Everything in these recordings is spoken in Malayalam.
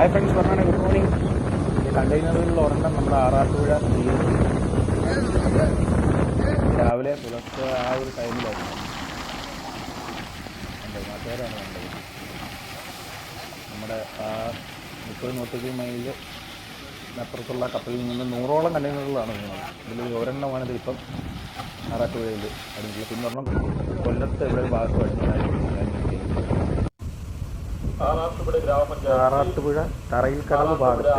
ഹായ് ഫ്രണ്ട്സ് പറഞ്ഞാണ് ഗുഡ് മോർണിംഗ് കണ്ടെയ്നറുകളിൽ ഒരെണ്ണം നമ്മുടെ ആറാട്ടുപുഴ രാവിലെ പുലർച്ചെ ആ ഒരു ടൈമിലായിരുന്നു. നാട്ടുകാരാണ് കണ്ടത്. നമ്മുടെ ആ മുപ്പത് മുപ്പത്തി മൈൽ അപ്പുറത്തുള്ള കപ്പലിൽ നിന്ന് നൂറോളം കണ്ടെയ്നറുകളാണ് വീണത്. ഇതിൽ ഒരെണ്ണമാണിത് ഇപ്പം ആറാട്ടുപുഴയിൽ അടിഞ്ഞിട്ടുള്ളത് പിന്നെ ഒരെണ്ണം കൊല്ലത്ത് ഇവിടെ ഒരു ഭാഗത്ത് അടിഞ്ഞതായിട്ട് ആറാട്ടുപുഴ തറയിൽ കടവ് ഭാഗത്ത്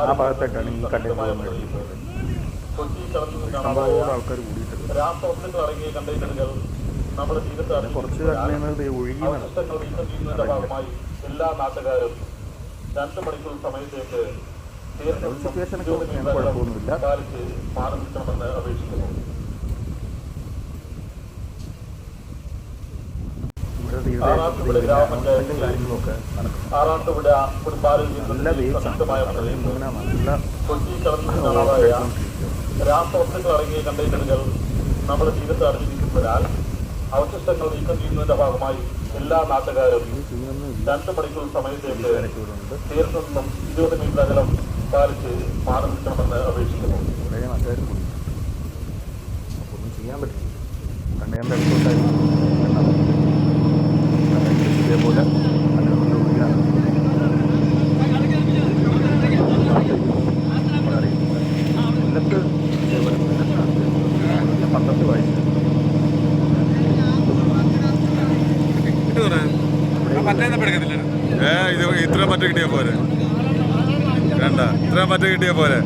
ആ ഭാഗത്തായിട്ടാണ് ഈ കണ്ടെയ്നർ സംഭവം ആൾക്കാർ കൂടിയിട്ടുണ്ട്. കുറച്ച് കണ്ടെയ്നറുകൾ ഒഴുകി നടക്കും അവശിഷ്ടങ്ങൾ നീക്കം ചെയ്യുന്നതിന്റെ ഭാഗമായി എല്ലാ നാട്ടുകാരും രണ്ട് മണിക്കൂർ സമയത്തേക്ക് തീരത്തും സിറ്റുവേഷനൊക്കെ ഓക്കെയാണ് കുഴപ്പമൊന്നുമില്ല ആറാട്ടുപുഴ ശക്തമായ കൊച്ചി രാസവസ്തുക്കൾ അടങ്ങിയ കണ്ടെയ്നറുകൾ നമ്മുടെ തീരത്ത് അടഞ്ഞിരിക്കുന്നതിനാൽ അവശിഷ്ടങ്ങൾ നീക്കം ചെയ്യുന്നതിന്റെ ഭാഗമായി എല്ലാ നാട്ടുകാരും രണ്ടു മണിക്കൂർ സമയത്തേക്ക് നിന്നും ഇരുപത് മീറ്റർ അകലം പാലിച്ച് മാറി നിൽക്കണമെന്ന് അപേക്ഷിക്കുന്നു ചെയ്യാൻ പറ്റില്ല. കണ്ടെയ്നറിന്റെ ഞാൻ പത്രത്തിൽ വായിച്ചു ഏ ഇത് ഇത്ര പറ്റ കിട്ടിയ പോരെ. വേണ്ട ഇത്ര പറ്റ കിട്ടിയ പോരെ.